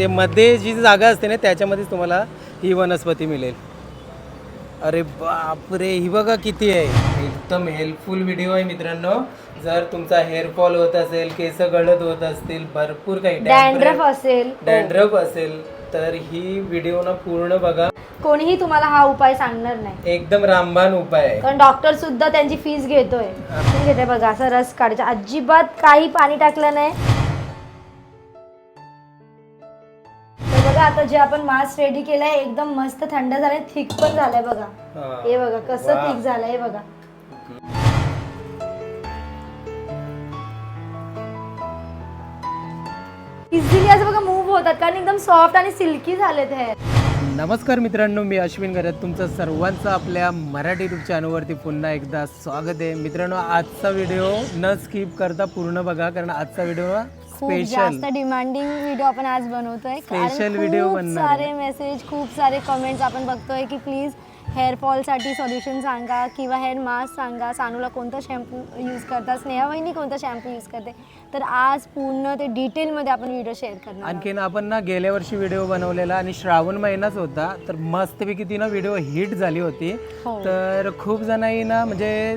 ते मध्ये जी जागा असते ना त्याच्यामध्येच तुम्हाला ही वनस्पती मिळेल. अरे बापरे ही बघा किती आहे. एकदम हेल्पफुल व्हिडिओ आहे मित्रांनो. जर तुमचा हेअरफॉल होत असेल केस गळत होत असतील भरपूर काही डॅन्ड्रफ असेल. डॅन्ड्रफ असेल तर ही व्हिडिओ ना पूर्ण बघा. कोणीही तुम्हाला हा उपाय सांगणार नाही. एकदम रामबाण उपाय आहे. कारण डॉक्टर सुद्धा त्यांची फीस घेतोय. घेते बघा असं रस काढायचा. अजिबात काही पाणी टाकलं नाही. बघा आता जे आपण मास्क रेडी केलंय एकदम मस्त थंड झालंय थिक पण झालंय बघा. हा. हे बघा कसं वा. थिक झालंय हे बघा. इझिली असं बघा मूव्ह होतात कारण एकदम सॉफ्ट आणि सिल्की झालेत हे. नमस्कार मित्रांनो मी अश्विन गरत तुमचं सर्वांचं आपल्या मराठी युट्यूब चॅनलवरती पुन्हा एकदा स्वागत आहे. मित्रांनो आजचा व्हिडिओ न स्किप करता पूर्ण बघा कारण आजचा व्हिडिओ खूप स्पेशल जास्त डिमांडिंग व्हिडिओ आपण आज बनवतोय बनणार आहे. सारे मेसेज खूप सारे कमेंट्स आपण बघतोय की प्लीज हेअर फॉलसाठी सोल्युशन सांगा किंवा हेअर मास्क सांगा सानूला कोणता शॅम्पू यूज करता स्नेहा वहिनी कोणता शॅम्पू यूज करते तर आज पूर्ण ते डिटेलमध्ये आपण व्हिडिओ शेअर करणार. आणखीन आपण ना गेल्या वर्षी व्हिडिओ बनवलेला आणि श्रावण महिनाच होता तर मस्तपैकी ती ना व्हिडिओ हिट झाली होती हो. तर खूप जणांनी ना म्हणजे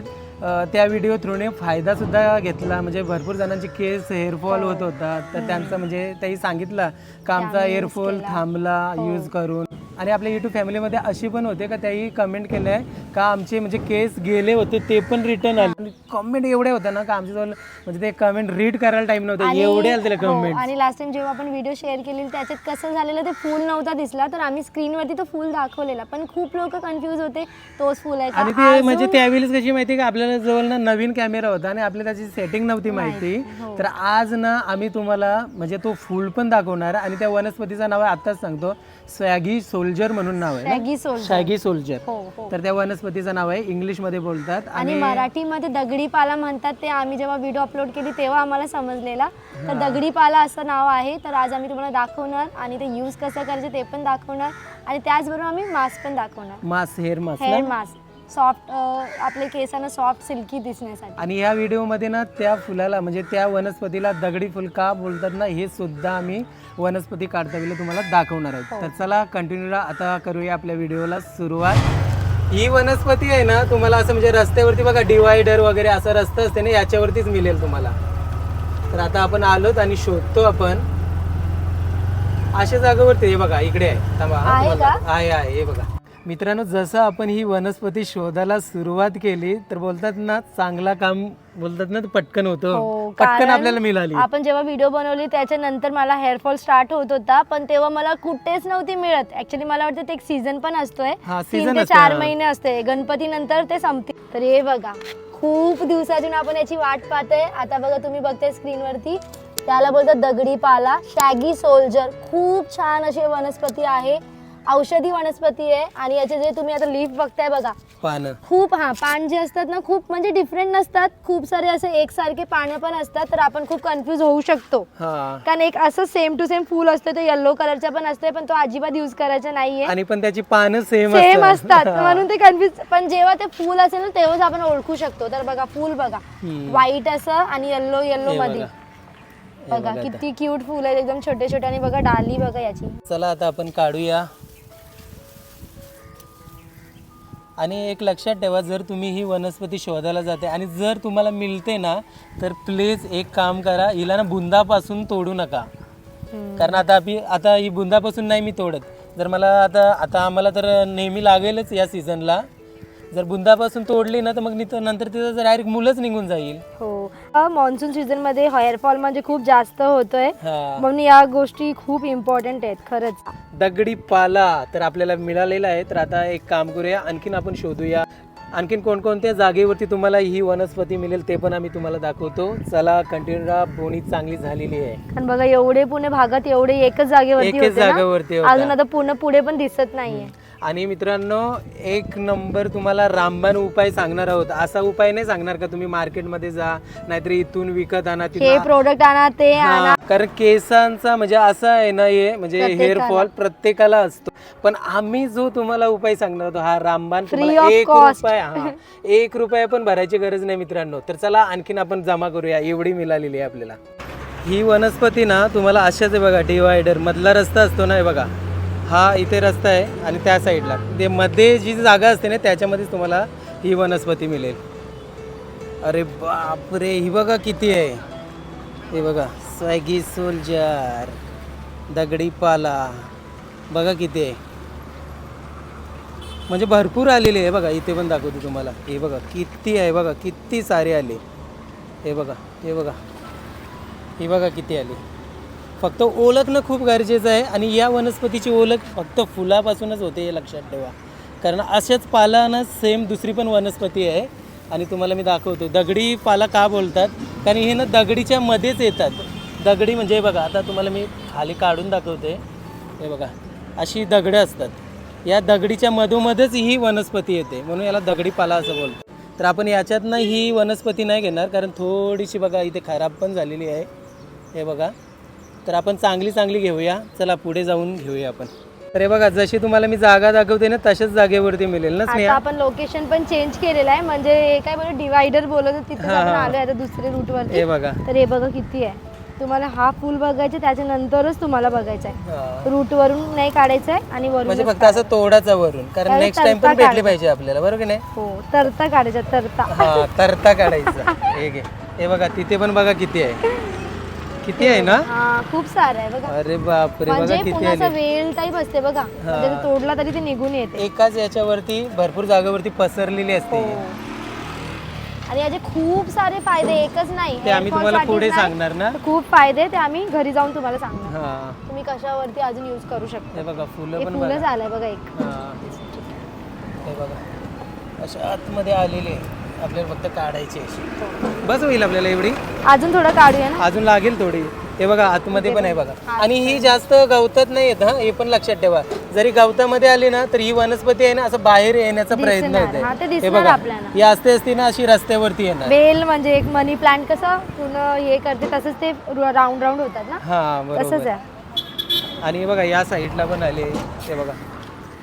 त्या व्हिडिओ थ्रूने फायदा सुद्धा घेतला. म्हणजे भरपूर जणांचे केस हेअरफॉल होत होता तर त्यांचं म्हणजे त्याही सांगितलं का आमचा हेअरफॉल. थांबला यूज करून. आणि आपल्या युट्यूब फॅमिलीमध्ये अशी पण होते का त्याही कमेंट केलं आहे का आमचे म्हणजे केस गेले होते ते पण रिटर्न आले. कमेंट एवढे होत्या ना का आमच्याजवळ म्हणजे ते कमेंट रीड करायला टाइम नव्हता. आणि- एवढे आले त्याला हो, कमेंट आणि लास्ट टाइम जेव्हा आपण व्हिडिओ शेअर केलेली त्याच्यात कसं झालेलं ते फुल नव्हता दिसला. तर आम्ही स्क्रीनवरती तो फुल दाखवलेला. पण खूप लोक कन्फ्यूज होते तोच फुल आहे? आणि ते म्हणजे त्यावेळेस कशी माहिती का आपल्याला जवळ ना नवीन कॅमेरा होता आणि आपल्याला त्याची सेटिंग नव्हती माहिती हो. तर आज ना आम्ही तुम्हाला म्हणजे तो फुल पण दाखवणार आणि त्या वनस्पतीचं नाव आत्ताच सांगतो. स्वॅगी सोल्जर म्हणून नाव आहे. Shaggy soldier. हो हो. तर त्या वनस्पतीचं नाव आहे इंग्लिशमध्ये बोलतात आणि मराठीमध्ये दगडी पाला म्हणतात ते आम्ही जेव्हा व्हिडिओ अपलोड केली तेव्हा आम्हाला समजलेला. तर दगडी पाला असं नाव आहे तर आज आम्ही तुम्हाला दाखवणार आणि ते यूज कसं करायचं ते पण दाखवणार. आणि त्याचबरोबर आम्ही मास्क पण दाखवणार. Mask hair mask hair mask soft आपले केसांना सॉफ्ट सिल्की दिसण्यासाठी. आणि या व्हिडिओमध्ये ना त्या फुलाला म्हणजे त्या वनस्पतीला दगडी फुल का बोलतात ना हे सुद्धा आम्ही वनस्पती काढता वेळेला तुम्हाला दाखवणार आहोत. तर चला कंटिन्यू आता करूया आपल्या व्हिडिओला सुरुवात. ही वनस्पती आहे ना तुम्हाला असं म्हणजे रस्त्यावरती बघा डिवायडर वगैरे असं रस्ता असते ना याच्यावरतीच मिळेल तुम्हाला. तर आता आपण आलोत आणि शोधतो आपण. अशा जागेवरती हे बघा इकडे आहे. थांबा हा, आहे आहे हे बघा. मित्रांनो जसं आपण ही वनस्पती शोधायला सुरुवात केली तर बोलतात ना चांगला काम बोलतात ना पटकन होतं. हो, पटकन कारण आपल्याला मिळाली. आपण जेव्हा व्हिडिओ बनवली त्याच्यानंतर मला हेअरफॉल स्टार्ट होत होता पण तेव्हा मला कुठेच नव्हती मिळत. ऍक्च्युली मला वाटतं ते एक सीझन पण असतोय. हा, तीन season ते असते, चार हा. महिने असते. गणपती नंतर ते संपते. तर हे बघा खूप दिवसातून आपण याची वाट पाहतोय. आता बघा तुम्ही बघताय स्क्रीनवरती त्याला बोलतात दगडी पाला. शॅगी सोल्जर खूप छान अशी वनस्पती आहे. औषधी वनस्पती आहे आणि याचे जे तुम्ही आता लीफ बघताय बघा. पानं. खूप हा पान जे असतात ना खूप म्हणजे डिफरंट नसतात. खूप सारे असे एकसारखे पानं पण असतात तर आपण खूप कन्फ्यूज होऊ शकतो. हा. कारण एक असं सेम टू सेम फुल असतं ते येल्लो कलरचा पण असतोय पण तो अजिबात युज करायचा नाहीये. आणि पण त्याची पानं सेम सेम असतात. म्हणून ते कन्फ्युज पण जेव्हा ते फुल असेल ना तेव्हाच आपण ओळखू शकतो. तर बघा फुल बघा. हम्म. व्हाईट असं आणि येल्लो येल्लो मध्ये बघा. किती क्यूट फुल आहे एकदम छोटे छोटे आणि बघा डाली बघा याची. चला आता आपण काढूया. आणि एक लक्षात ठेवा जर तुम्ही ही वनस्पती शोधायला जाते आणि जर तुम्हाला मिळते ना तर प्लीज एक काम करा हिला ना बुंदापासून तोडू नका. कारण आता आपली आता ही बुंदापासून नाही मी तोडत. जर मला आता आता आम्हाला तर नेहमी लागेलच या सीझनला जर बुंदापासून तोडली ना तर मग नी- नंतर तिथं डायरेक्ट मुलंच निघून जाईल. हो. मान्सून सीझनमध्ये हेअरफॉल म्हणजे खूप जास्त होतोय. हा. म्हणून या गोष्टी खूप इम्पॉर्टंट आहेत खरंच. दगडी पाला तर आपल्याला मिळालेला आहे. तर आता एक काम करूया आणखीन आपण शोधूया. आणखीन कोणकोणत्या जागेवरती तुम्हाला ही वनस्पती मिळेल ते पण आम्ही तुम्हाला दाखवतो. चला कंटिन्यू राहा बोणी चांगली झालेली आहे. आणि बघा एवढे पुणे भागात एवढे एकच जागेवरती एकच होते ना? जागेवरती होता. अजून आता पूर्ण पुढे पण दिसत नाहीये. आणि मित्रांनो एक नंबर तुम्हाला रामबाण उपाय सांगणार आहोत. असा उपाय नाही सांगणार का तुम्ही मार्केटमध्ये जा नाहीतर इथून विकत आणा हे प्रोडक्ट आणा ते आणा. कारण केसांचा म्हणजे असं आहे ना हे म्हणजे प्रत्येकाला. हेअरफॉल प्रत्येकाला असतो. पण आम्ही जो तुम्हाला उपाय सांगणार होतो हा रामबाण एक. रुपया हा एक रुपया पण भरायची गरज नाही मित्रांनो. तर चला आणखीन आपण जमा करूया एवढी मिळालेली आहे आपल्याला. ही वनस्पती ना तुम्हाला अशाच आहे बघा डिवायडर मधला रस्ता असतो ना हे बघा. हा इथे रस्ता आहे आणि त्या साईडला. ते मध्ये जी जागा असते ना त्याच्यामध्येच तुम्हाला ही वनस्पती मिळेल. अरे बापरे ही बघा किती आहे. हे बघा स्वॅगी सोल्जर दगडी पाला. बघा किती आहे. म्हणजे भरपूर आलेली आहे. बघा इथे पण दाखवते तुम्हाला. हे बघा किती आहे बघा किती सारे आले. हे बघा हे बघा. ही बघा किती आली. फक्त ओळखणं खूप गरजेचं आहे आणि या वनस्पतीची ओळख फक्त फुलापासूनच होते हे लक्षात ठेवा. कारण अशाच पालानं सेम दुसरी पण वनस्पती आहे. आणि तुम्हाला मी दाखवतो दगडी पाला का बोलतात? कारण हे ना दगडीच्या मध्येच येतात. दगडी म्हणजे बघा आता तुम्हाला मी खाली काढून दाखवते. हे बघा अशी दगडं असतात. या दगडीच्या मधोमधच ही वनस्पती येते. म्हणून याला दगडी पाला असं बोलतो तर आपण याच्यातनं ही वनस्पती नाही घेणार कारण थोडीशी बघा इथे खराब पण झालेली आहे. हे बघा. तर आपण चांगली चांगली घेऊया. चला पुढे जाऊन घेऊया आपण. तर हे बघा जशी तुम्हाला मी जागा दाखवते ना तशाच जागेवरती मिळेल ना आता स्नेहा आपण लोकेशन पण चेंज केलेलं आहे. म्हणजे हे काय बरं डिवायडर बोलत होते, तिथे हा, आपण हा. आलोय आता दुसरे रूट वरती. हे बघा. तर हे बघा किती आहे. तुम्हाला हा फुल बघायचे त्याच्यानंतरच तुम्हाला बघायचं आहे. हा. रूट वरून नाही काढायचं आहे आणि वरून म्हणजे फक्त असं तोडाचा वरून कारण नेक्स्ट टाइम पण भेटले. पाहिजे आपल्याला बरोबर की नाही? हो तरता काढायचा तरता. हा तरता काढायचा. हे घे. हे बघा तिथे पण बघा किती आहे. किती आहे ना? हा खूप सारं आहे बघा. अरे बापरे म्हणजे बघा किती पुन्हा आले वेल टाईप असते बघा. म्हणजे ते तोडला तरी ते निघून येते. एकाच याच्यावरती भरपूर जागेवरती पसरलेली असते. हो. आणि याचे खूप सारे फायदे एकच नाही. ते आम्ही तुम्हाला साठीच पुढे नाही, सांगणार ना? तर खूप फायदे ते आम्ही घरी जाऊन तुम्हाला सांगणार. हा. तुम्ही कशावरती अजून यूज करू शकता. हे बघा फुलं हे पण फुलं बघा. झालंय बघा एक. हा. हे बघा. अशा आतमध्ये आलेले. आपल्याला फक्त काढायची अशी बस होईल आपल्याला एवढी? अजून थोडं काढूया ना? अजून लागेल थोडी. हे बघा आतमध्ये पण आहे बघा. आणि ही जास्त गवतात नाही येत हा. हे पण लक्षात ठेवा. जरी गवतामध्ये आली ना तर ही वनस्पती आहे ना असं बाहेर येण्याचा प्रयत्न. हा, होते हे दिसणार बघा. ही असते असते ना अशी रस्त्यावरती येणार. बेल म्हणजे एक मनी प्लांट कसं पूर्ण हे करते तसंच ते राऊंड राऊंड होतात ना? हा बरोबर. आहे. आणि हे बघा या साईडला पण आले. ते बघा.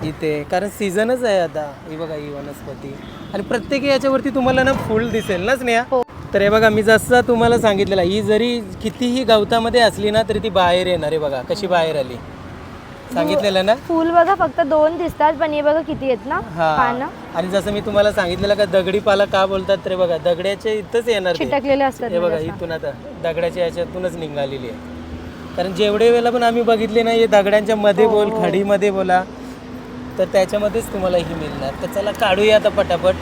इथे. कारण सीझनच आहे आता. ही बघा ही वनस्पती. आणि प्रत्येक याच्यावरती तुम्हाला ना फुल दिसेल ना स्नेहा? हो. तर हे बघा मी जसं तुम्हाला सांगितलेलं ही जरी कितीही गवतामध्ये असली ना तरी ती बाहेर येणार आहे बघा. कशी बाहेर आली? सांगितलेलं ना? फुल बघा फक्त दोन दिसतात पण हे बघा किती आहेत ना? हा. पानं. आणि जसं मी तुम्हाला सांगितलेलं का दगडी पाला का बोलतात तर हे बघा दगड्याच्या इथंच येणार ते. चिटकलेले असतात हे बघा म्हणजे. इथून आता दगडाच्या याच्यातूनच निघालेली आहे. कारण जेवढे वेळेला पण आम्ही बघितले ना हे दगडांच्या मध्ये हो, बोल खडीमध्ये बोला तर त्याच्यामध्येच तुम्हाला ही मिळणार. तर चला काढूया आता पटापट.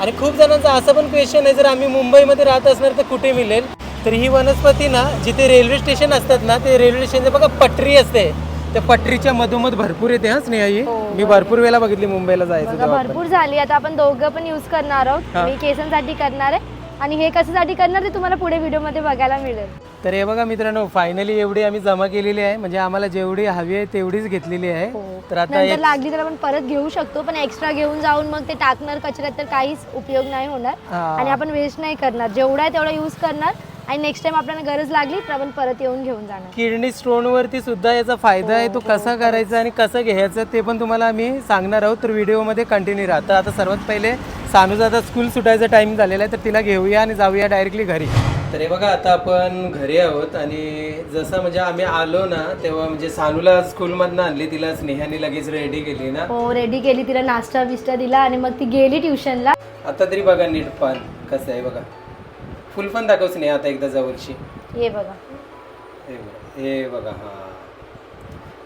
आणि खूप जणांचा असं पण क्वेश्चन आहे जर आम्ही मुंबईमध्ये राहत असणार तर कुठे मिळेल? तर ही वनस्पती ना जिथे रेल्वे स्टेशन असतात ना ते रेल्वे स्टेशन बघा पटरी असते. त्या पटरीच्या मधोमध भरपूर येते हा स्नेहा ही. हो, मी भरपूर वेळेला बघितली मुंबईला जायचं बघा तेव्हा पण. भरपूर झाली. आता आपण दोघं पण यूज करणार आहोत. हा. मी केसांसाठी करणार आहे. आणि हे कशासाठी करणार ते तुम्हाला पुढे व्हिडिओमध्ये बघायला मिळेल. तर हे बघा मित्रांनो फायनली एवढी आम्ही जमा केलेली आहे. म्हणजे आम्हाला जेवढी हवी आहे तेवढीच घेतलेली आहे. तर आता हो. नंतर एक- लागली तर आपण परत घेऊ शकतो पण एक्स्ट्रा घेऊन जाऊन मग ते टाकणार कचऱ्यात तर काहीच उपयोग नाही होणार. हा. आणि आपण वेस्ट नाही करणार. जेवढा आहे तेवढा यूज करणार. आणि नेक्स्ट टाइम आपल्याला गरज लागली तर आपण परत येऊन घेऊन जाणार. किडनी स्टोन वरती सुद्धा याचा फायदा आहे. तो कसा करायचा आणि कसं घ्यायचं ते पण तुम्हाला आम्ही सांगणार आहोत. तर व्हिडिओमध्ये कंटिन्यू राहा. तर आता सर्वात पहिले सानूचा आता स्कूल सुटायचा टाइम झालेला आहे. तर तिला घेऊया आणि जाऊया डायरेक्टली घरी. तर हे बघा आता आपण घरी आहोत आणि जसं म्हणजे आम्ही आलो ना तेव्हा म्हणजे सानूला स्कूलमधनं आणली तिला स्नेहाने लगेच रेडी केली ना. हो रेडी केली तिला नाश्ता बिस्टा दिला आणि मग ती गेली ट्युशनला. आता तरी बघा नीट पान कसं आहे बघा. फुल पण दाखव स्नेहा आता एकदा जवळची. हे बघा. हे बघा हे बघा हा.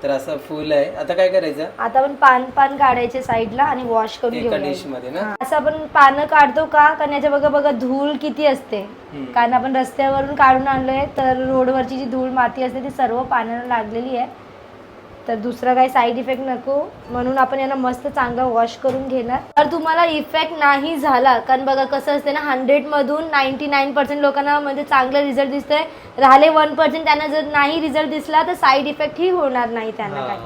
तर असं फुल आहे. आता काय करायचं? आता आपण पान पान काढायचे साईडला आणि वॉश करून एका डिशमध्ये ना? असं आपण पानं काढतो का? कारण याच्या बघा बघा धूळ किती असते. हम्म. कारण आपण रस्त्यावरून काढून आणलोय तर रोडवरची जी धूळ माती असते ती सर्व पाण्याला लागलेली आहे. तर दुसरा काही साईड इफेक्ट नको. म्हणून आपण यांना मस्त चांगला वॉश करून घेणार. तर तुम्हाला इफेक्ट नाही झाला कारण बघा कसं असते ना हंड्रेड मधून नाईन्टी नाईन पर्सेंट लोकांना म्हणजे चांगला रिझल्ट दिसतोय. राहिले वन पर्सेंट त्यांना जर नाही रिझल्ट दिसला तर साईड इफेक्ट ही होणार नाही त्यांना. काय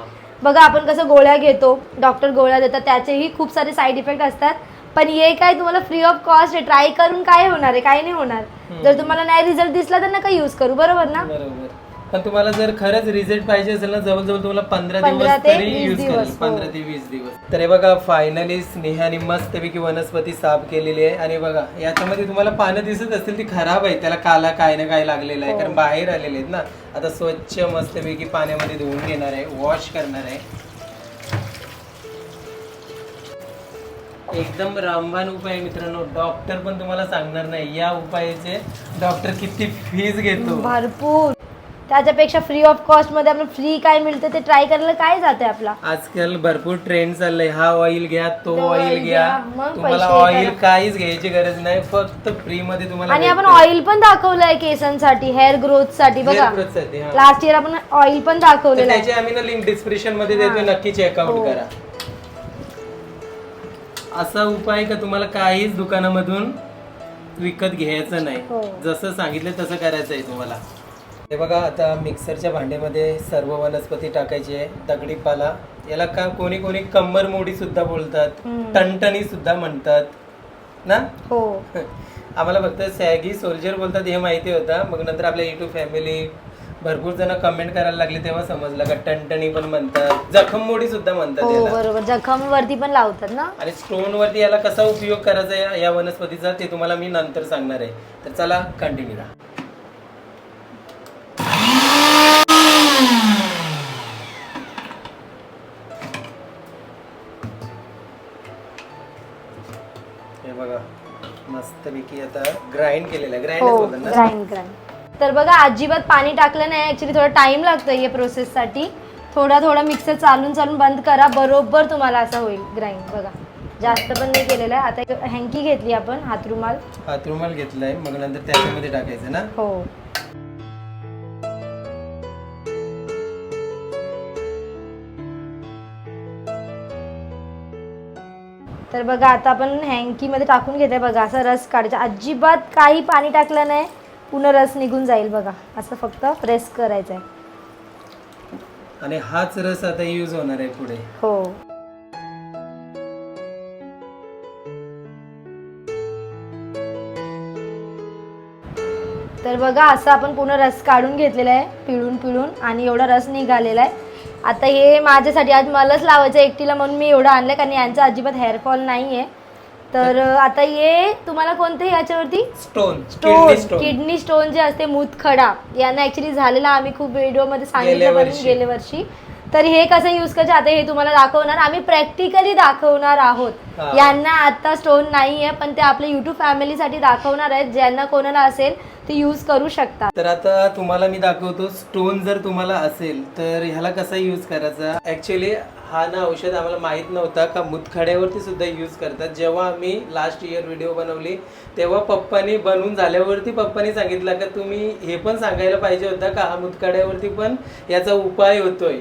बघा आपण कसं गोळ्या घेतो डॉक्टर गोळ्या देतात त्याचेही खूप सारे साईड इफेक्ट असतात. पण हे काय तुम्हाला फ्री ऑफ कॉस्ट आहे ट्राय करून काय होणार आहे काही नाही होणार. जर तुम्हाला नाही रिझल्ट दिसला तर नका यूज करू बरोबर ना? बरोबर. पण तुम्हाला जर खरंच रिझल्ट पाहिजे असेल ना जवळजवळ तुम्हाला पंधरा दिवस ते तरी यूज दिवस, करेल. हो. पंधरा ते वीस दिवस. तर हे बघा फायनली स्नेहाने मस्तपैकी वनस्पती साफ केलेली आहे. आणि बघा याच्यामध्ये तुम्हाला पानं दिसत असतील ती खराब आहे त्याला काला काय ना काय लागलेलं आहे हो. कारण बाहेर आलेले आहेत ना. आता स्वच्छ मस्तपैकी पाण्यामध्ये धुवून घेणार आहे वॉश करणार आहे. एकदम रामबाण उपाय आहे मित्रांनो. डॉक्टर पण तुम्हाला सांगणार नाही. या उपायाचे डॉक्टर किती फीज घेतो. भरपूर. त्याच्यापेक्षा फ्री ऑफ कॉस्टमध्ये आपण फ्री काय मिळतं ते ट्राय करायला काय जाते आपला आजकाल भरपूर ट्रेंड चाललंय हा ऑइल घ्या तो तो ऑइल घ्या घ्या, मग तुम्हाला पैसे ऑइल. काहीच घ्यायची गरज नाही फक्त फ्री मध्ये तुम्हाला आणि आपण भेटतं. ऑइल पण दाखवलंय केसांसाठी हेअर ग्रोथसाठी बघा Hair growth साठी, हा. लास्ट इयर आपण ऑइल पण तर दाखवलेलं आहे त्याची आम्ही ना लिंक डिस्क्रिप्शनमध्ये देतो नक्की चेकआउट हो. करा असा उपाय का तुम्हाला काहीच दुकानामधून विकत घ्यायचं हो. नाही जसं सांगितलं तसं करायचं आहे तुम्हाला हे बघा आता मिक्सरच्या भांड्यामध्ये सर्व वनस्पती टाकायची आहे. दगडी पाला याला का कोणी कोणी कंबर मोडी सुद्धा बोलतात. टणटणी सुद्धा म्हणतात ना? हो. आम्हाला फक्त सॅगी सोल्जर बोलतात हे माहिती होतं. मग नंतर आपल्या युट्यूब फॅमिली भरपूर जण कमेंट करायला लागले तेव्हा समजलं का टणटणी पण म्हणतात जखम मोडी सुद्धा म्हणतात हो बरोबर. जखम वरती पण लावतात ना? आणि स्टोन वरती याला कसा उपयोग करायचा या वनस्पतीचा ते तुम्हाला मी नंतर सांगणार आहे. तर चला कंटिन्यू राहा. मस्तपैकी आता ग्राइंड केलेलं आहे. ग्राइंड हो ना? ग्राइंड ग्राइंड तर बघा अजिबात पाणी टाकलं नाही. ऍक्च्युली थोडा टाइम लागतो या प्रोसेस साठी. थोडा थोडा मिक्सर चालून चालून बंद करा. बरोबर तुम्हाला असं होईल ग्राइंड बघा जास्त पण नाही केलेलं आहे. आता एक हँकी घेतली आपण हातरुमाल. हात रुमाल घेतलाय. मग नंतर त्याच्यामध्ये टाकायचं ना? हो. तर बघा आता आपण हँकीमध्ये टाकून घेते बघा असा रस काढायचा. अजिबात काही पाणी टाकलं नाही पूर्ण रस निघून जाईल बघा. असं फक्त प्रेस करायचं आहे आणि हाच रस आता यूज होणार आहे पुढे. हो. तर बघा असं आपण पूर्ण रस काढून घेतलेला आहे पिळून पिळून आणि एवढा रस निघालेला आहे. आता हे माझ्यासाठी आज मलाच लावायचं एकटीला म्हणून मी एवढं आणलं कारण यांचा अजिबात हेअरफॉल नाही आहे तर आता हे तुम्हाला कोणते याच्यावरती? स्टोन स्टोन किडनी स्टोन जे असते मूतखडा. यांना ऍक्च्युली झालेला आम्ही खूप व्हिडिओमध्ये गेल्या सांगितलं वर्षी. गेल्या वर्षी. तर हे कसं युज करायचं आता हे तुम्हाला दाखवणार. आम्ही प्रॅक्टिकली दाखवणार आहोत. यांना आता स्टोन नाही आहे पण ते आपल्या युट्यूब फॅमिलीसाठी दाखवणार आहेत. ज्यांना कोणाला असेल ते यूज करू शकतात. तर आता तुम्हाला मी दाखवतो स्टोन जर तुम्हाला असेल तर ह्याला कसा यूज करायचा? ऍक्च्युली हा ना औषध आम्हाला माहीत नव्हता का मुतखड्यावरती सुद्धा यूज करतात. जेव्हा आम्ही लास्ट इयर व्हिडिओ बनवली तेव्हा पप्पानी बनवून झाल्यावरती पप्पानी सांगितलं का तुम्ही हे पण सांगायला पाहिजे होता का हा मुतखड्यावरती पण याचा उपाय होतोय.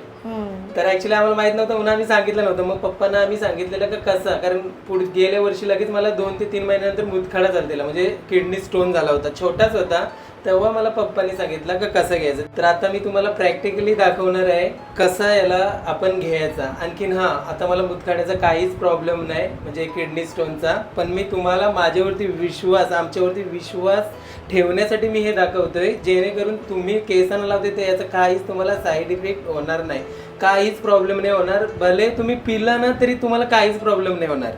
तर ऍक्च्युली आम्हाला माहीत नव्हतं म्हणून आम्ही सांगितलं नव्हतं. मग पप्पांना आम्ही सांगितलेलं का कसं? कारण पुढे गेल्या वर्षी लगेच मला दोन ते तीन महिन्यानंतर मुतखडा चालतेला म्हणजे किडनी स्टोन झाला होता. छोटाच होता. तेव्हा मला पप्पांनी सांगितलं का कसं घ्यायचं? तर आता मी तुम्हाला प्रॅक्टिकली दाखवणार आहे कसा याला आपण घ्यायचा. आणखीन हा आता मला मुतखड्याचा काहीच प्रॉब्लेम नाही म्हणजे किडनी स्टोनचा पण मी तुम्हाला माझ्यावरती विश्वास आमच्यावरती विश्वास ठेवण्यासाठी मी हे दाखवतोय जेणेकरून तुम्ही केसांना लावते तर याचा काहीच तुम्हाला साईड इफेक्ट होणार नाही. काहीच प्रॉब्लेम नाही होणार. भले तुम्ही पिला ना तरी तुम्हाला काहीच प्रॉब्लेम नाही होणार.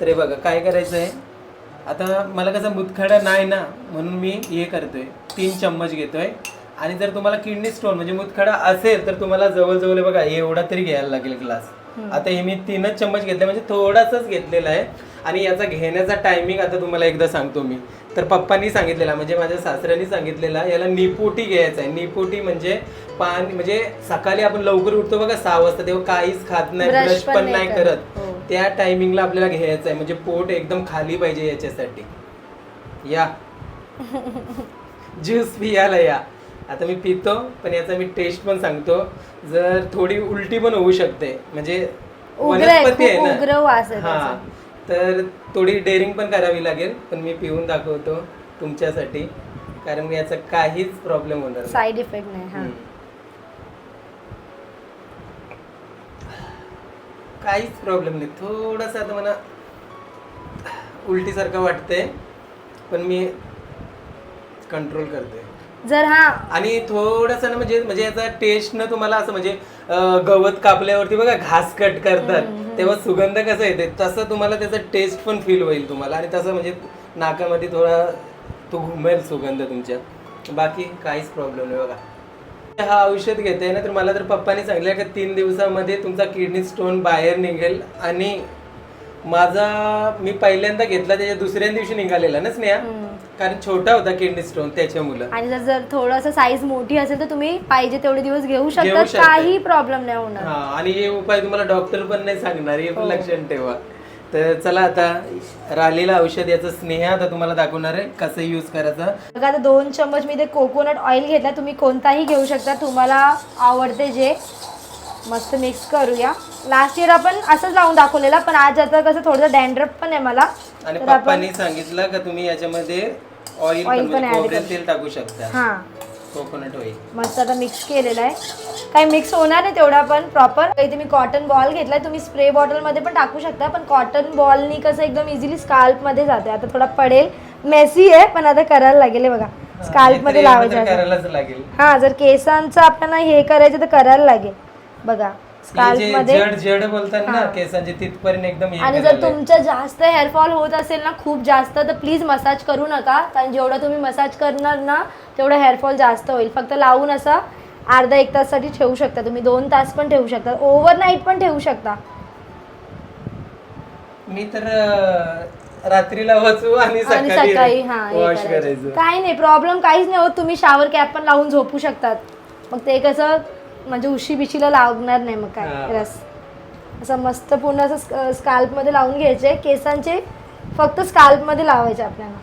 तर हे बघा काय करायचं आहे आता मला कसा मुतखडा नाही ना म्हणून मी हे करतोय. तीन चम्मच घेतोय. आणि जर तुम्हाला किडनी स्टोन म्हणजे मुतखडा असेल तर तुम्हाला जवळजवळ बघा एवढा तरी घ्यायला लागेल ग्लास आता हे मी तीनच चम्मच घेतले म्हणजे थोडासाच घेतलेला आहे. आणि याचा घेण्याचा टायमिंग आता तुम्हाला एकदा सांगतो मी. तर पप्पांनी सांगितलेला म्हणजे माझ्या सासऱ्यांनी सांगितलेला याला निपोटी घ्यायचा आहे. निपोटी म्हणजे पाणी म्हणजे सकाळी आपण लवकर उठतो बघा सहा वाजता तेव्हा काहीच खात नाही ब्रश पण नाही करत. हो. त्या टायमिंगला आपल्याला घ्यायचं आहे. म्हणजे पोट एकदम खाली पाहिजे याच्यासाठी. या. ज्यूस पियाला या. आता मी पितो पण याचा मी टेस्ट पण सांगतो. जर थोडी उलटी पण होऊ शकते. म्हणजे वनस्पती आहे ना. हा. तर थोडी डेअरिंग पण करावी लागेल पण मी पिऊन दाखवतो तुमच्यासाठी. कारण याचा काहीच प्रॉब्लेम होणार नाही. साईड इफेक्ट नाही हा. हम्म. काहीच प्रॉब्लेम नाही. थोडंसं आता मला उलटीसारखं वाटतंय पण मी कंट्रोल करते जर हा आणि थोडस ना म्हणजे म्हणजे याचा टेस्ट ना तुम्हाला असं म्हणजे अं, गवत कापल्यावरती बघा घास कट करतात. तेव्हा सुगंध कसं येते? तसं तुम्हाला त्याचा टेस्ट पण फील होईल तुम्हाला. आणि तसं म्हणजे नाकामध्ये थोडा तो घुमेल सुगंध तुमच्या बाकी काहीच प्रॉब्लेम नाही बघा. हा औषध घेते ना तर मला तर पप्पाने सांगितलं का तीन दिवसामध्ये तुमचा किडनी स्टोन बाहेर निघेल. आणि माझा मी पहिल्यांदा घेतला त्याच्या दुसऱ्या दिवशी निघालेला ना स्नेहा? कारण छोटा होता किडनी स्टोन त्याच्यामुळं. आणि जर जर थोडस साईज मोठी असेल तर तुम्ही पाहिजे तेवढे दिवस घेऊ शकता. काही प्रॉब्लेम नाही होणार. हा आणि हे उपाय तुम्हाला डॉक्टर पण नाही सांगणार हे पण लक्षात ठेवा. तर चला आता राहिलेलं औषध याचं स्नेह आता तुम्हाला दाखवणार आहे कसं यूज करायचं. बघा आता दोन चम्मच मी ते कोकोनट ऑइल घेतला तुम्ही कोणताही घेऊ शकता. तुम्हाला आवडते जे. मस्त मिक्स करूया. लास्ट इयर आपण असंच लावून दाखवलेला पण आज आता कसं थोडंसं डॅन्ड्रफ पण आहे मला. आणि तर आपण पप्पांनी सांगितलं का तुम्ही याच्यामध्ये ऑइल पण Oil पण म्हणजे add खोबरेल तेल टाकू शकता. हां. कोकोनट ऑइल मस्त आता मिक्स केलेलं आहे. काही मिक्स होणार नाही तेवढा पण प्रॉपर इथे मी कॉटन बॉल घेतलाय तुम्ही स्प्रे बॉटलमध्ये पण टाकू शकता पण कॉटन बॉलनी कसं एकदम इझिली स्काल्पमध्ये जाते आता थोडा पडेल. मेसी आहे पण आता करायला लागेल हे बघा. स्काल्पमध्ये लावायचं आहे. करायलाच लागेल. हा जर केसांचं आपल्याला हे करायचं तर करायला लागेल. बघा स्काल्पमध्ये जड जड बोलतात ना केसांचे तिथपर्यंत एकदम हे आणि जर करायला तुमचं जास्त हेअरफॉल होत असेल ना खूप जास्त तर प्लीज मसाज करू नका. कारण जेवढं तुम्ही मसाज करणार ना तेवढं हेअरफॉल जास्त होईल. फक्त लावून असं अर्धा एक ताससाठी ठेवू शकता. तुम्ही दोन तास पण ठेवू शकता. ओव्हरनाईट पण ठेवू शकता. मी तर अं, रात्रीला वाचू आणि आणि सकाळी सकाळी हा हे वॉश करायचं. करायचं. काही नाही प्रॉब्लेम काहीच नाही होत. तुम्ही शावर कॅप पण लावून झोपू शकतात. मग ते कसं म्हणजे उशी बिशीला लागणार नाही मग काय. रस. असं मस्त पूर्ण असं स्काल्पमध्ये लावून घ्यायचे केसांचे फक्त स्काल्पमध्ये लावायचे आपल्याला.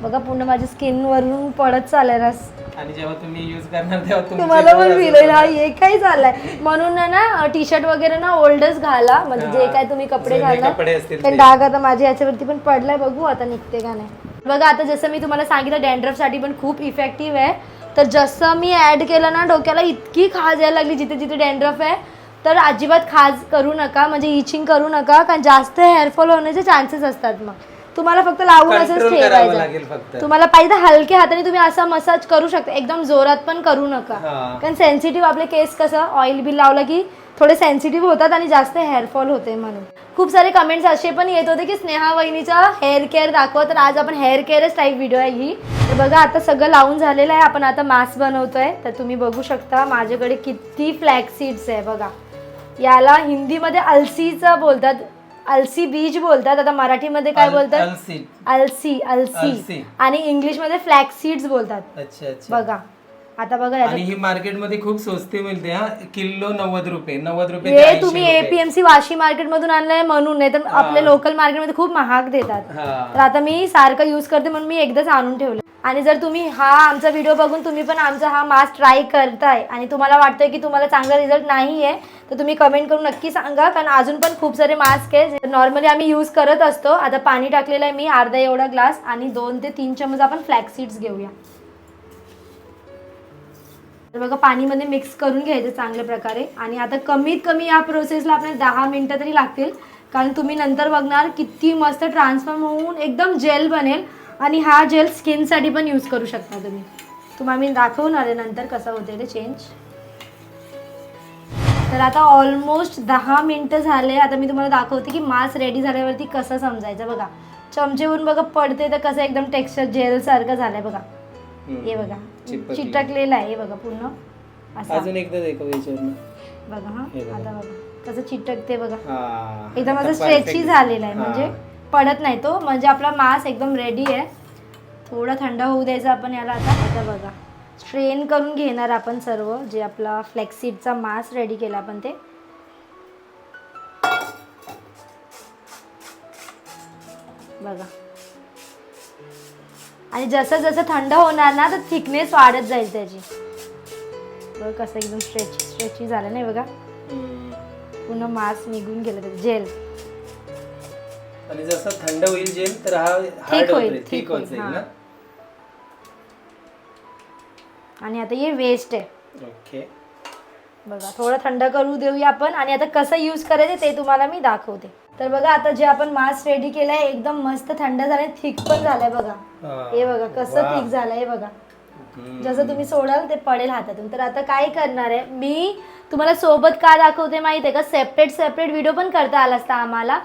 बघा पूर्ण माझ्या स्किन वरून पडत चाललाय रस. आणि जेव्हा तुम्ही युज करणार तेव्हा तुम्हाला पण फील हा हे काय चाललंय म्हणून ना टी शर्ट वगैरे ना ओल्डच घाला. म्हणजे जे. काय तुम्ही कपडे घालणार. डाग आता माझ्या याच्यावरती पण पडलाय. बघू आता निघते का नाही. बघा आता जसं मी तुम्हाला सांगितलं डॅन्ड्रफसाठी पण खूप इफेक्टिव्ह आहे. तर जसं मी ऍड केलं ना डोक्याला इतकी खाज यायला लागली जिथे जिथे डॅन्ड्रफ आहे तर अजिबात खाज करू नका म्हणजे इचिंग करू नका कारण जास्त हेअरफॉल होण्याचे चान्सेस असतात मग. तुम्हाला फक्त लावून असंच ठेवायचं तुम्हाला पाहिजे तर हलक्या हाताने तुम्ही असा मसाज करू शकता एकदम जोरात पण करू नका. कारण सेन्सिटिव्ह आपले केस कसं ऑइल बिल लावलं की थोडे सेन्सिटिव्ह होतात आणि जास्त हेअरफॉल होते म्हणून. खूप सारे कमेंट्स असे पण येत होते की स्नेहा वहिनीचा हेअर केअर दाखव. तर आज आपण हेअर केअरच टाईप व्हिडिओ आहे ही. तर बघा आता सगळं लावून झालेलं आहे. आपण आता मास्क बनवतोय. तर तुम्ही बघू शकता माझ्याकडे किती फ्लॅग सीड्स आहे बघा. याला हिंदीमध्ये अलसीचं बोलतात. अलसी बीज बोलतात. आता मराठीमध्ये काय बोलतात? अलसी. अलसी अलसी. आणि इंग्लिशमध्ये फ्लॅग सीड्स बोलतात. अच्छा. बघा. आता बघा आणि याच्यात ही मार्केटमध्ये खूप स्वस्ती मिळते हा. किलो नव्वद रुपये नव्वद रुपये ते हे 80 तुम्ही रुपये. एपीएमसी वाशी मार्केट मधून आणलंय म्हणून नाही तर आपल्या लोकल मार्केटमध्ये खूप महाग देतात. तर आता मी सारखं यूज करते म्हणून मी एकदाच आणून ठेवलं. आणि जर तुम्ही हा आमचा व्हिडिओ बघून तुम्ही पण आमचा हा मास्क ट्राय करताय आणि तुम्हाला वाटतंय की तुम्हाला चांगला रिझल्ट नाही आहे तर तुम्ही कमेंट करून नक्की सांगा कारण अजून पण खूप सारे मास्क आहे नॉर्मली आम्ही यूज करत असतो. आता पाणी टाकलेलं आहे मी अर्धा एवढा ग्लास आणि दोन ते तीन चमच आपण फ्लॅक्स सीड्स घेऊया. तर बघा पाणीमध्ये मिक्स करून घ्यायचं चांगल्या प्रकारे. आणि आता कमीत कमी या प्रोसेसला आपल्याला दहा मिनटं तरी लागतील. कारण तुम्ही नंतर बघणार किती मस्त ट्रान्सफॉर्म होऊन एकदम जेल बनेल. आणि हा जेल स्किनसाठी पण यूज करू शकता तुम्ही. तुम्हाला मी दाखवणार आहे नंतर कसं होते ते चेंज तर आता ऑलमोस्ट दहा मिनटं झाले. आता मी तुम्हाला दाखवते की मास रेडी झाल्यावरती कसं समजायचं बघा. चमचेवरून बघा पडते तर कसं एकदम टेक्स्चर जेलसारखं झालं आहे बघा. हे बघा. चिटकलेलं आहे हे बघा पूर्ण. असं. अजून एकदा दाखव याच्यावरनं बघा हा. हे बघा. आता बघा. कसं चिटकते बघा. हा. एकदम perfect स्ट्रेची. झालेला आहे. म्हणजे पडत नाही तो. म्हणजे आपला मास एकदम रेडी आहे. थोडं थंड होऊ द्यायचं आपण याला आता. आता बघा. स्ट्रेन करून घेणार आपण सर्व. जे आपला फ्लेक्सीडचा मास रेडी केला आपण ते. बघा. आणि जसं जसं थंड होणार ना तर थिकनेस वाढत जाईल त्याची. बघ कसं एकदम स्ट्रेची स्ट्रेची झालं नाही बघा. पूर्ण मास निघून गेलं त्याचं. जेल. आणि जसं थंड होईल जेल तर हा हार्ड होईल, ठीक होईल. ना? आणि आता हे वेस्ट आहे. ओके बघा थोडं थंड करू देऊया आपण. आणि आता कसं यूज करायचं ते तुम्हाला मी दाखवते. तर बघा आता जे आपण मास्क रेडी केलंय एकदम मस्त थंड झालंय थिक पण झालंय बघा. हा. बघा कसं. थिक झालंय हे बघा. जसं तुम्ही सोडाल ते पडेल हातातून. तर आता काय करणार आहे? मी तुम्हाला सोबत का दाखवते माहिती आहे का? सेपरेट सेपरेट व्हिडिओ पण करता आला असता आम्हाला.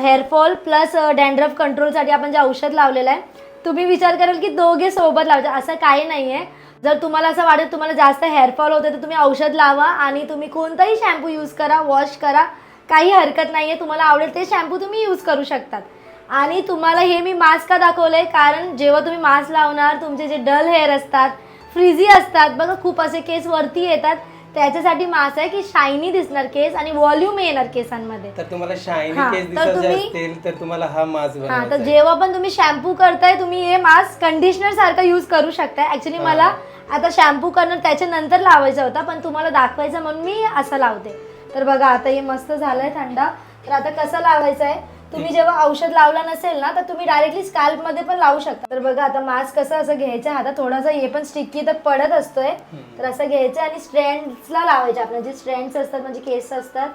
हेअरफॉल प्लस डॅन्ड्रफ कंट्रोलसाठी आपण जे औषध लावलेलं आहे तुम्ही विचार कराल की दोघे सोबत लावायचे. असं काही नाही आहे जर तुम्हाला असं वाटत तुम्हाला जास्त हेअरफॉल होते तर तुम्ही औषध लावा आणि तुम्ही कोणताही शॅम्पू यूज करा वॉश करा. काही हरकत नाही आहे तुम्हाला आवडेल ते शॅम्पू तुम्ही यूज करू शकतात. आणि तुम्हाला हे मी मास्क का दाखवलंय? कारण जेव्हा तुम्ही मास्क लावणार तुमचे जे डल हेअर असतात फ्रीझी असतात बघा खूप असे केस वरती येतात. त्याच्यासाठी मास्क आहे की शायनी दिसणार केस आणि व्हॉल्यूम येणार केसांमध्ये. तर तुम्हाला शायनी हा, केस तर दिसायचे तुम्ही- असतील तर तुम्हाला हा मास्क हा तर आहे. जेव्हा पण तुम्ही शॅम्पू करताय तुम्ही हे मास्क कंडिशनर सारखं यूज करू शकताय. ऍक्च्युली. मला आता शॅम्पू करणं त्याच्यानंतर लावायचा होता पण तुम्हाला दाखवायचं म्हणून मी असं लावते. तर बघा आता हे मस्त झालंय थंडा. तर आता कसं लावायचं आहे तुम्ही जेव्हा औषध लावला नसेल ना तर तुम्ही डायरेक्टली स्कॅल्पमध्ये पण लावू शकता. तर बघा आता मास्क कसं असं घ्यायचं हातात थोडासा हे पण स्टिकी तर पडत असतोय. तर असं घ्यायचं आणि स्ट्रँड्सला लावायचे आपले जे स्ट्रँड्स असतात म्हणजे केस असतात.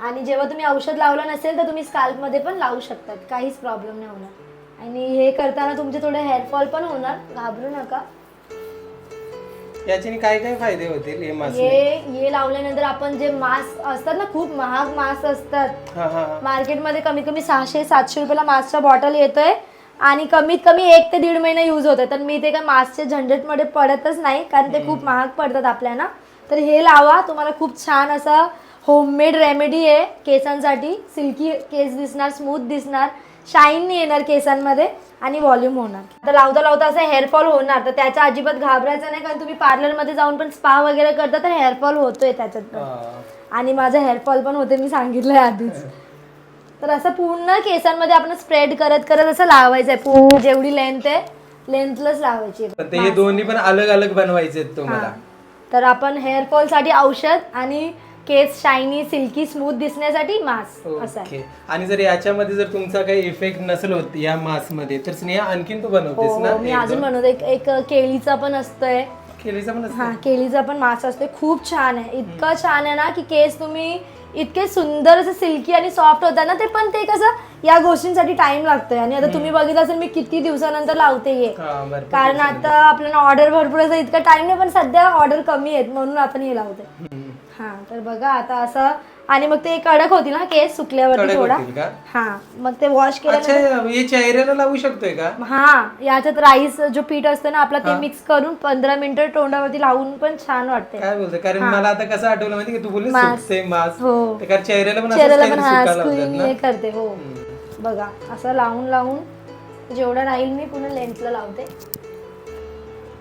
आणि जेव्हा तुम्ही औषध लावलं नसेल तर तुम्ही स्काल्पमध्ये पण लावू शकतात. काहीच प्रॉब्लेम नाही होणार. आणि हे करताना तुमचे थोडे हेअरफॉल पण होणार. घाबरू नका. याच्याने काय काय फायदे होतील हे मास्क हे हे लावल्यानंतर आपण जे मास्क असतात ना खूप महाग मास्क असतात. हा हा हा. मार्केटमध्ये कमीत कमी सहाशे सातशे रुपयाला मास्कचा बॉटल येतोय आणि कमीत कमी एक ते दीड महिना यूज होतोय. तर मी ते काय मास्कच्या झंझटमध्ये पडतच नाही कारण ते खूप महाग पडतात आपल्याला. तर हे लावा तुम्हाला खूप छान असा होममेड रेमेडी आहे केसांसाठी. सिल्की केस दिसणार स्मूथ दिसणार. शाईन येणार केसांमध्ये आणि व्हॉल्यूम होणार. तर लावता लावता असं हेअरफॉल होणार तर त्याच्या अजिबात घाबरायचं नाही कारण तुम्ही पार्लरमध्ये जाऊन पण स्पा वगैरे करता तर हेअरफॉल होतोय त्याच्यात पण. आणि माझा हेअरफॉल पण होते मी सांगितलंय आधीच. तर असं पूर्ण केसांमध्ये आपण स्प्रेड करत करत असं लावायचं आहे पूर्ण जेवढी लेंथ आहे लेंथलच लावायची ते हे दोन्ही पण अलग अलग बनवायचे आहेत तुम्हाला. हा. तर आपण हेअरफॉलसाठी औषध आणि केस शायनी सिल्की स्मूथ दिसण्यासाठी मास्क असं आहे. ओके आणि जर याच्यामध्ये जर तुमचा काही इफेक्ट नसेल होत या मास्कमध्ये तर स्नेहा आणखीन तू बनवतेस हो ना? हो, मी अजून बनवते. एक एक केळीचा पण असतोय. पण असतं? हा केळीचा पण मास्क असतोय. खूप छान आहे. इतकं छान आहे ना की केस तुम्ही इतके सुंदर असं सिल्की आणि सॉफ्ट होता ना ते पण ते कसं या गोष्टींसाठी टाइम लागतोय. आणि आता तुम्ही बघितलं असेल मी किती दिवसानंतर लावते हे. हा कारण आता आपल्याला ऑर्डर भरपूर असं इतका टाइम नाही पण सध्या ऑर्डर कमी आहेत म्हणून आपण हे लावते हम्म. हा तर बघा आता असं आणि मग ते कडक होतील ना केस सुकल्यावरती कडक थोडा? होतील का? हा मग ते वॉश अच्छा हे चेहऱ्याला लावू शकतोय का? हा याच्यात राईस जो पीठ असतं ना आपला ते हा. मिक्स करून पंधरा मिनिटं तोंडावरती लावून पण छान वाटते काय बोलतोय? कारण मला आता कसं आठवलं माहिती का? तू बोलली. सुकते हो. कारण चेहऱ्याला पण असंच चेहऱ्याला पण काहीतरी हा सुकायला लावतात स्क्रीन ना. हे करते हो. हम्म. बघा असं लावून लावून जेवढं राहील मी पुन्हा लेन्सला लावते.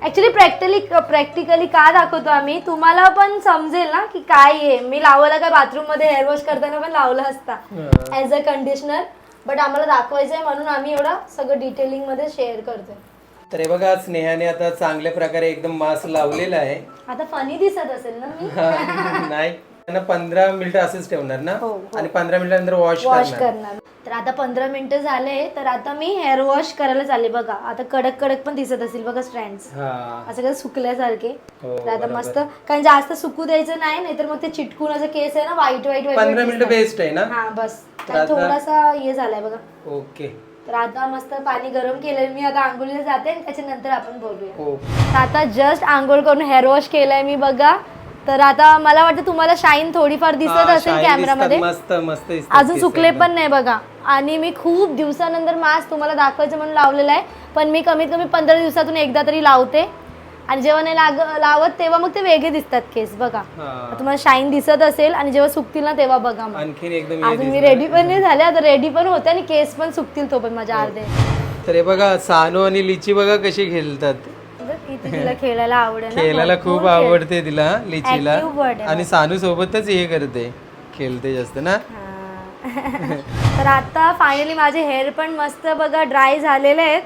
ऍक्च्युली प्रॅक्टिकली प्रॅक्टिकली का दाखवतो आम्ही? तुम्हाला पण समजेल ना की काय आहे. मी लावलं काय बाथरूममध्ये हेअर वॉश करताना पण लावलं असता. ऍज अ कंडिशनर बट आम्हाला दाखवायचं आहे म्हणून आम्ही एवढं सगळं डिटेलिंगमध्ये शेअर करतोय. तर हे बघा स्नेहाने आता चांगल्या प्रकारे एकदम मास्क लावलेला आहे. आता फनी दिसत असेल ना मी? नाही. त्यांना पंधरा मिनिटं असंच ठेवणार ना? हो, हो. आणि पंधरा मिनिटानंतर वॉश वॉश करणार. आता पंधरा मिनिटं झाले तर आता मी हेअर वॉश करायला चालले बघा. आता कडक कडक पण दिसत असेल बघा स्ट्रँड्स हा. असं कसं सुकल्यासारखे. हो, तर आता बरोबर. मस्त कारण जास्त सुकू द्यायचं नाही नाहीतर मग ते चिटकून असं केस आहे ना व्हाईट पंधरा मिनिटं बेस्ट आहे ना? हा बस. तर तर आता- थोडासा हे झालाय बघा. ओके. तर आता मस्त पाणी गरम केलंय मी आता आंघोळीला जाते आणि त्याच्यानंतर आपण बोलूया. हो. तर आता जस्ट आंघोळ करून हेअर वॉश केलाय मी बघा. तर आता मला वाटतं तुम्हाला शाईन थोडीफार दिसत हा, असेल shine कॅमेरामध्ये. दिसतात, मस्त मस्त दिसतात अजून केस सुकले एकदम. पण नाही बघा. आणि मी खूप दिवसानंतर मास्क तुम्हाला दाखवायचं म्हणून लावलेला आहे. पण मी कमीत कमी पंधरा दिवसातून एकदा तरी लावते. आणि जेव्हा नाही लाग लावत तेव्हा मग ते वेगळे दिसतात केस बघा. हा. तुम्हाला शाईन दिसत असेल आणि जेव्हा सुकतील ना तेव्हा बघा मग. आणखीन एकदम हे अजून मी दिसणार. रेडी पण नाही झाले आता रेडी पण होते आणि केस पण सुकतील तो पण माझ्या अर्धे. तर हे बघा सानू आणि लिची बघा कशी खेळतात. तिला खेळायला आवडेल खेळायला खूप. आवडते तिला लिचीला. आणि सानू सोबतच हे करते खेळते जास्त ना. तर आता फायनली माझे हेअर पण मस्त बघा ड्राय झालेले आहेत.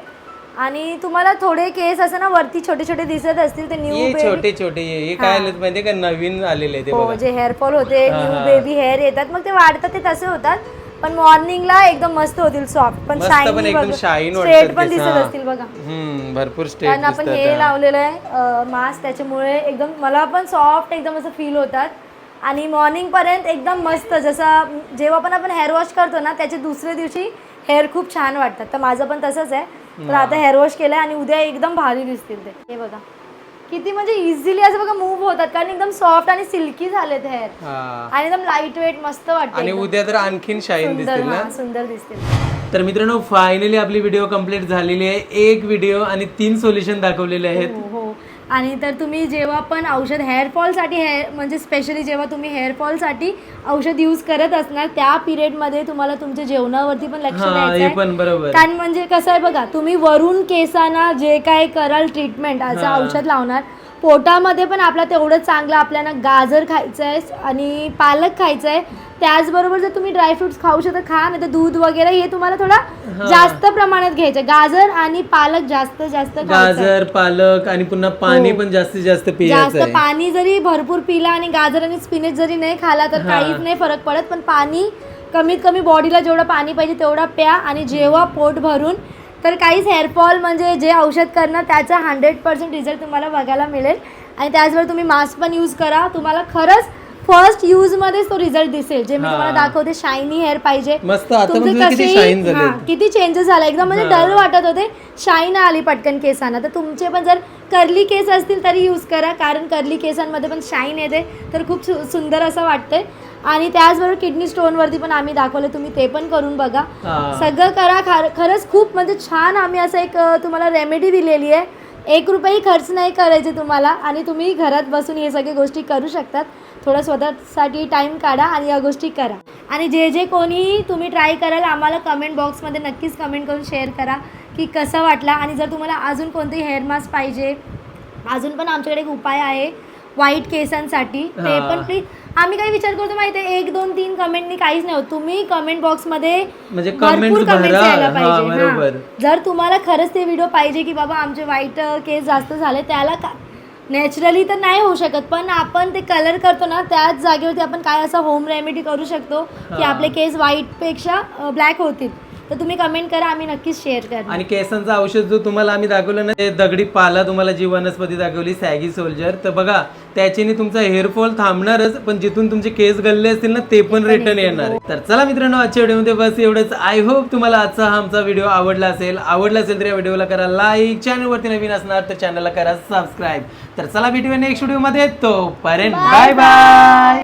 आणि तुम्हाला थोडे केस असं ना वरती छोटे छोटे दिसत असतील ते न्यू छोटे छोटे हे काय आलेत माहितीये का? नवीन आलेले ते हो जे हेअरफॉल होते हा, न्यू. बेबी हेअर येतात मग ते वाढतात ते तसे होतात. पण मॉर्निंगला एकदम मस्त होतील सॉफ्ट पण मस्त पण एकदम शाईन स्ट्रेट पण दिसत. असतील बघा. हम्म भरपूर स्टेट कारण आपण हे हा. लावलेलं आहे मास्क त्याच्यामुळे एकदम मला पण सॉफ्ट एकदम असं फील होतात. आणि मॉर्निंग पर्यंत एकदम मस्त जसं जेव्हा पण आपण हेअर वॉश करतो ना त्याच्या दुसऱ्या दिवशी हेअर खूप छान वाटतात. तर माझं पण तसंच आहे. तर आता हेअर वॉश केलंय आणि उद्या एकदम भारी दिसतील ते. हे बघा. किती म्हणजे इझिली असं बघा मूव्ह होतात. कारण एकदम सॉफ्ट आणि सिल्की झालेत हेअर हा. आणि एकदम लाइट वेट मस्त वाटते आणि उद्या तर आणखीन शाईन सुंदर दिसतील ना? हा, सुंदर दिसतील. तर मित्रांनो फायनली आपली व्हिडिओ कंप्लीट झालेली आहे. एक व्हिडिओ आणि तीन सोल्युशन दाखवलेले आहेत. हो हो. आणि तर तुम्ही जेव्हा पण औषध हेअरफॉलसाठी हेअर म्हणजे स्पेशली जेव्हा तुम्ही हेअरफॉलसाठी औषध यूज करत असणार त्या पिरियडमध्ये तुम्हाला तुमच्या जेवणावरती पण लक्ष द्यायचं कारण म्हणजे कसं आहे बघा तुम्ही वरून केसांना जे काय कराल ट्रीटमेंट असं. औषध लावणार पोटामध्ये पण आपला तेवढंच चांगलं आपल्याला गाजर खायचं आहे आणि पालक खायचं आहे त्याचबरोबर जर तुम्ही ड्रायफ्रुट्स खाऊ शकता खा नाही तर दूध वगैरे हे तुम्हाला थोडं जास्त प्रमाणात घ्यायचं गाजर आणि पालक जास्त जास्त. गाजर पालक आणि पुन्हा पाणी पण जास्तीत जास्त जास्त पाणी जरी भरपूर पिला आणि गाजर आणि स्पिनेच जरी नाही खाला तर हा. काहीच नाही फरक पडत. पण पाणी कमीत कमी बॉडीला जेवढं पाणी पाहिजे तेवढा प्या आणि जेव्हा पोट भरून तर काहीच हेअरफॉल म्हणजे जे औषध करणार त्याचा हंड्रेड पर्सेंट रिझल्ट तुम्हाला बघायला मिळेल. आणि त्याचबरोबर तुम्ही मास्क पण यूज करा. तुम्हाला खरंच फर्स्ट यूजमध्येच तो रिझल्ट दिसेल जे मी. तुम्हाला दाखवते शायनी हेअर पाहिजे. मस्त आता तुमचे म्हणजे किती हा, किती चेंजेस झाला. एकदम म्हणजे हा. डल वाटत होते. शाईन आली पटकन केसांना. तर तुमचे पण जर कर्ली केस असतील तरी यूज करा. कारण कर्ली केसांमध्ये पण शाईन येते. तर खूप सु- सुंदर असं वाटतंय. आणि त्याचबरोबर किडनी स्टोनवरती पण आम्ही दाखवले. तुम्ही ते पण करून बघा. हा. सगळं करा. खर खरंच खूप म्हणजे छान आम्ही असं एक अ, तुम्हाला रेमेडी दिलेली आहे. एक रुपयाही खर्च नाही करायचे तुम्हाला. आणि तुम्ही घरात बसून हे सगळे गोष्टी करू शकतात. थोडं स्वतःसाठी टाईम काढा आणि या गोष्टी करा आणि जे जे कोणी तुम्ही ट्राय कराल आम्हाला कमेंट बॉक्समध्ये नक्कीच कमेंट करून शेअर करा की कसं वाटला आणि जर तुम्हाला अजून कोणते हेअर मास्क पाहिजे अजून पण आमच्याकडे एक उपाय आहे व्हाईट केसांसाठी ते. पण प्लीज आम्ही काय विचार करतो माहिती आहे एक दोन तीन कमेंटनी काहीच नाही होत तुम्ही कमेंट बॉक्समध्ये म्हणजे भरपूर comments comments भरा. यायला हा, पाहिजे. जर तुम्हाला खरंच ते व्हिडिओ पाहिजे की बाबा आमचे वाईट केस जास्त झाले त्याला नॅचरली तर नाही होऊ शकत पण आपण ते कलर करतो ना त्याच जागेवरती आपण काय असं होम रेमेडी करू शकतो की. आपले केस व्हाईटपेक्षा ब्लॅक होतील तर तुम्ही कमेंट करा आम्ही नक्कीच शेअर करा आणि केसांचं औषध जो तुम्हाला आम्ही दाखवलं ना ते दगडी पाला तुम्हाला जी वनस्पती दाखवली सॅगी सोल्जर. तर बघा त्याच्याने तुमचा हेअरफॉल थांबणारच पण जिथून तुमचे केस गल्ले असतील ना ते पण रिटर्न येणार. तर चला मित्रांनो आजच्या व्हिडिओमध्ये बस एवढंच. आय होप तुम्हाला आजचा हा आमचा व्हिडिओ आवडला असेल. आवडला असेल तर या व्हिडिओला करा लाईक चॅनलवरती नवीन असणार तर चॅनलला करा सबस्क्राईब तर चला भेटूया नेक्स्ट व्हिडिओमध्ये तोपर्यंत बाय बाय